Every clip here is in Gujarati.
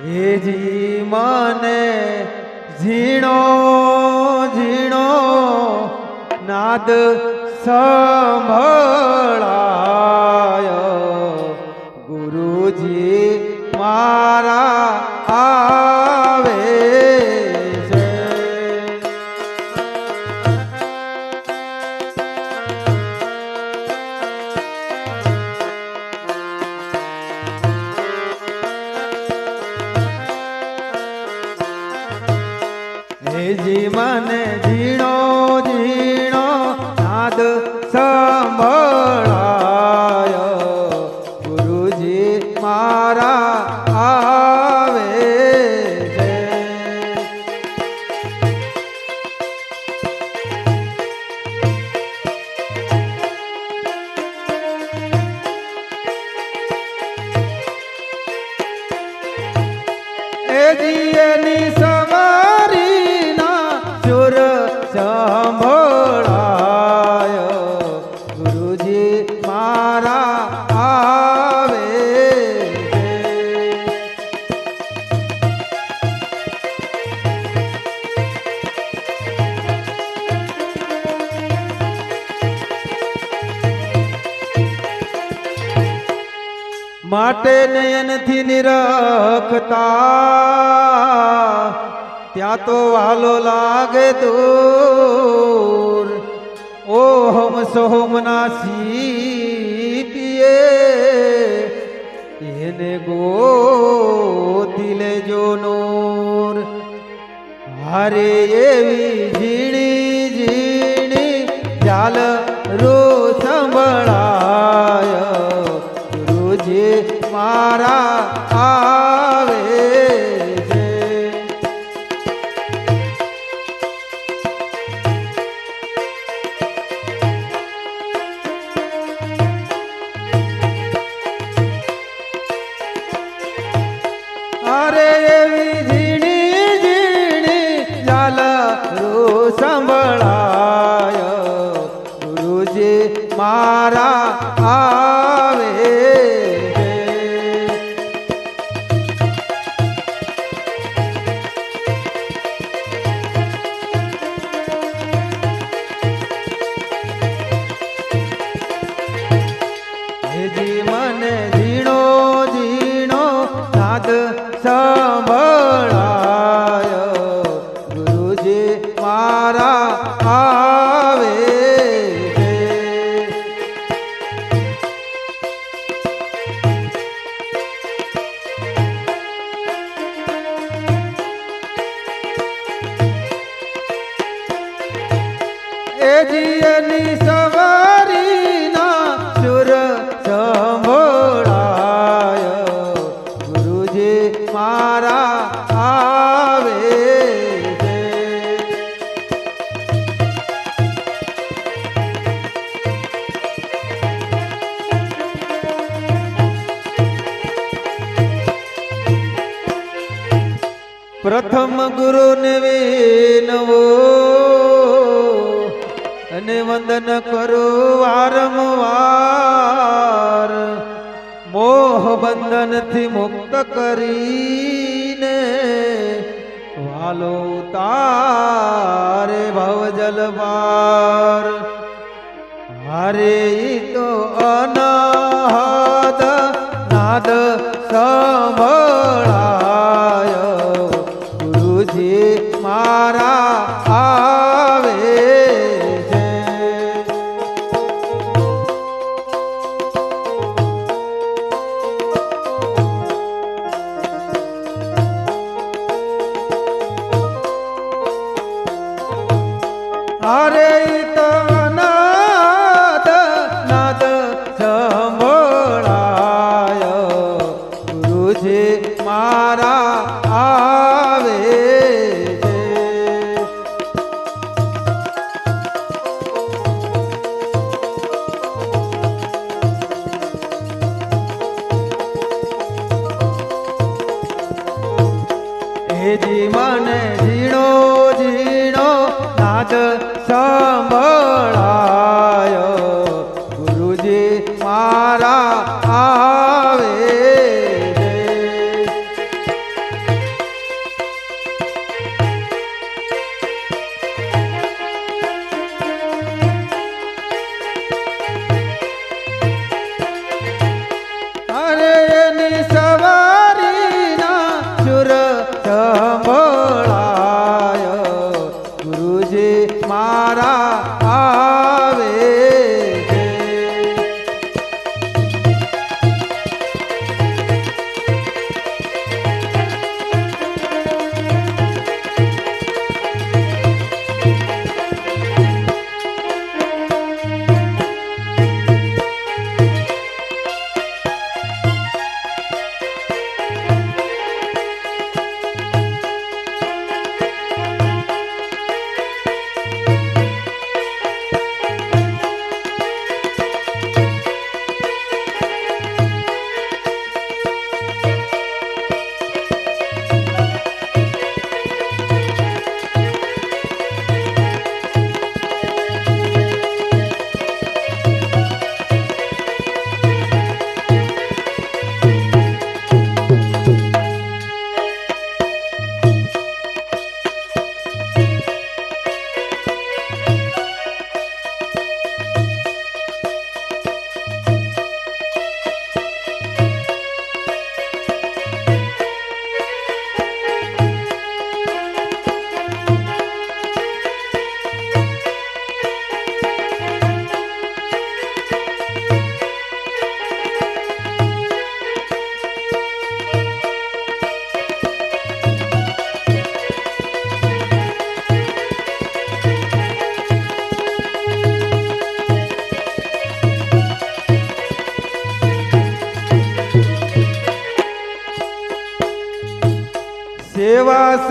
હેજી મને ઝીણો ઝીણો નાદ સંભળાય. ગુરુજી મારા હેજી મને ઝીણો ઝીણો નાદ સંભળાય. ગુરુજી મારા આવે માટે નયનથી નિરખતા ત્યાં તો વાલો લાગે દૂર. ઓ હમ સોમના સીપીએ એને ગોતી લેજો નૂર. હારે એવી ઝીણી ઝીણી ચાલ રો સંભળાય નાદ સંભળાય ગુરુજી મારા આવે છે એ પ્રથમ ગુરુને વિનવો અને વંદન કરો વારંવાર. મોહ બંધનથી મુક્ત કરીને વાલો તારે ભવજલ જલવાર હરે તો અનાહદ નાદ સંભળાય વાત સંભળાયો. ગુરુજી મારા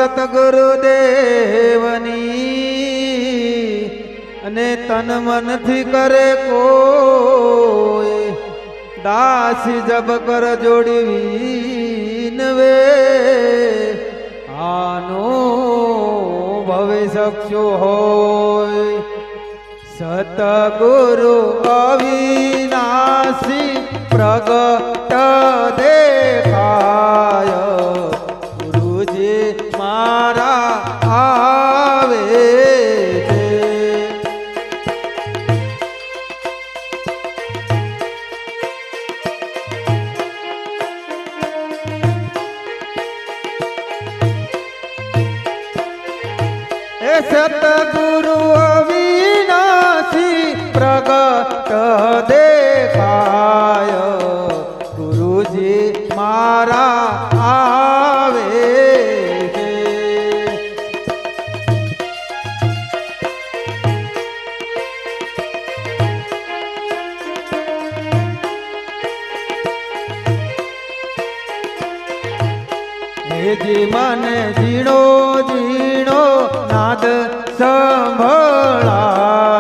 સતગુરુદેવની અને તન મનથી કરે કોઈ. દાસી જબ કર જોડવી નવે આનો ભવિષ્ય હોય. સતગુરુ અવિનાશી પ્રગટ દેખાય મારા આવે હેજી મને ઝીણો ઝીણો નાદ સંભળાય.